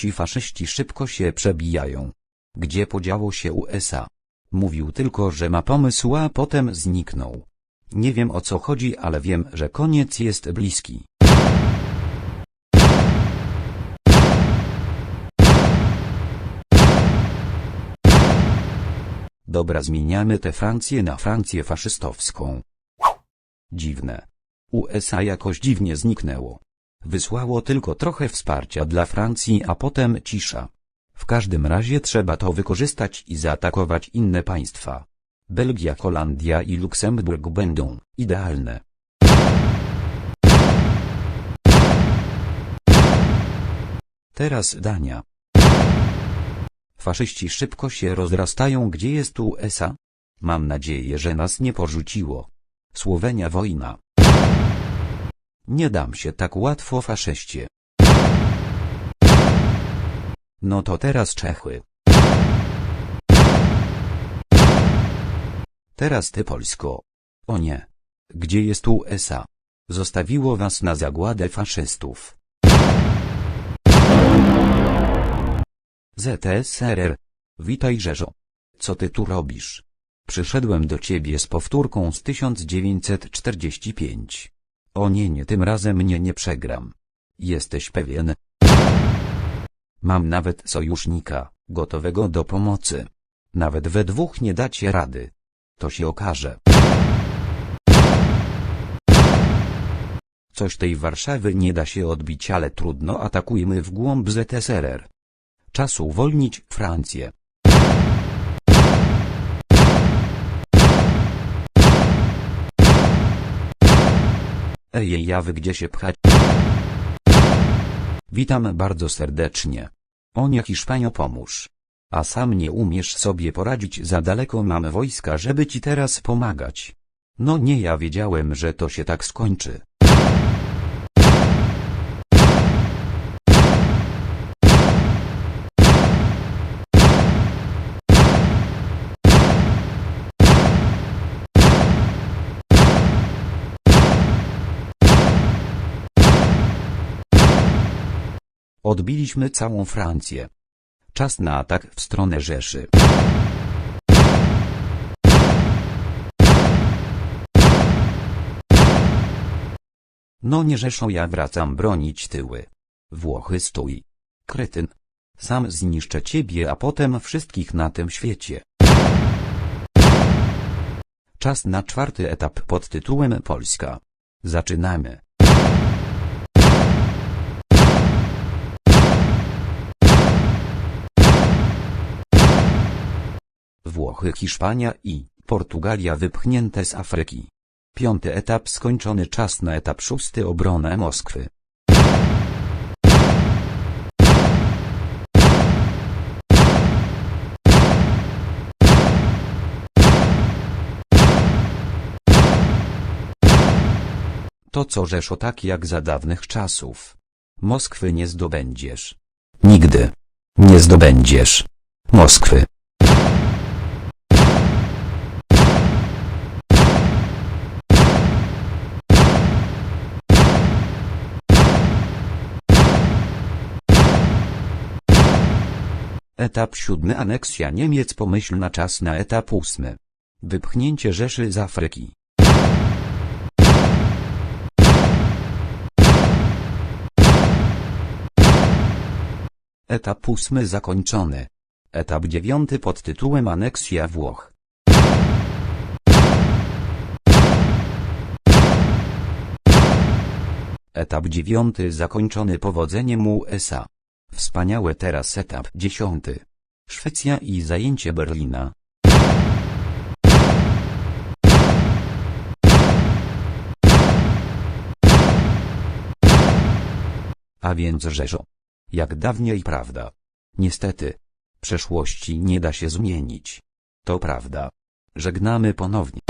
ci faszyści szybko się przebijają. Gdzie podziało się USA? Mówił tylko, że ma pomysł, a potem zniknął. Nie wiem o co chodzi, ale wiem, że koniec jest bliski. Dobra, zmieniamy tę Francję na Francję faszystowską. Dziwne. USA jakoś dziwnie zniknęło. Wysłało tylko trochę wsparcia dla Francji, a potem cisza. W każdym razie trzeba to wykorzystać i zaatakować inne państwa. Belgia, Holandia i Luksemburg będą idealne. Teraz Dania. Faszyści szybko się rozrastają. Gdzie jest USA? Mam nadzieję, że nas nie porzuciło. Słowenia wojna. Nie dam się tak łatwo faszyście. No to teraz Czechy. Teraz ty Polsko. O nie. Gdzie jest USA? Zostawiło was na zagładę faszystów. ZSRR. Witaj Rzeżo. Co ty tu robisz? Przyszedłem do ciebie z powtórką z 1945. O nie, nie, tym razem mnie nie przegram. Jesteś pewien? Mam nawet sojusznika, gotowego do pomocy. Nawet we dwóch nie dacie rady. To się okaże. Coś tej Warszawy nie da się odbić, ale trudno atakujmy w głąb ZSRR. Czas uwolnić Francję. Ej, jawy gdzie się pchać? Witam bardzo serdecznie. O nie Hiszpanio pomóż. A sam nie umiesz sobie poradzić za daleko mam wojska, żeby ci teraz pomagać. No nie ja wiedziałem, że to się tak skończy. Odbiliśmy całą Francję. Czas na atak w stronę Rzeszy. No nie Rzeszą ja wracam bronić tyły. Włochy stój. Kretyn. Sam zniszczę ciebie a potem wszystkich na tym świecie. Czas na czwarty etap pod tytułem Polska. Zaczynamy. Włochy, Hiszpania i Portugalia wypchnięte z Afryki. Piąty etap skończony czas na etap szósty obronę Moskwy. To co Rzeszo tak jak za dawnych czasów. Moskwy nie zdobędziesz. Nigdy. Nie zdobędziesz. Moskwy. Etap siódmy aneksja Niemiec pomyślna czas na etap ósmy. Wypchnięcie Rzeszy z Afryki. Etap ósmy zakończony. Etap dziewiąty pod tytułem aneksja Włoch. Etap dziewiąty zakończony powodzeniem USA. Wspaniałe teraz etap dziesiąty. Szwecja i zajęcie Berlina. A więc Rzeszo. Jak dawniej prawda. Niestety. Przeszłości nie da się zmienić. To prawda. Żegnamy ponownie.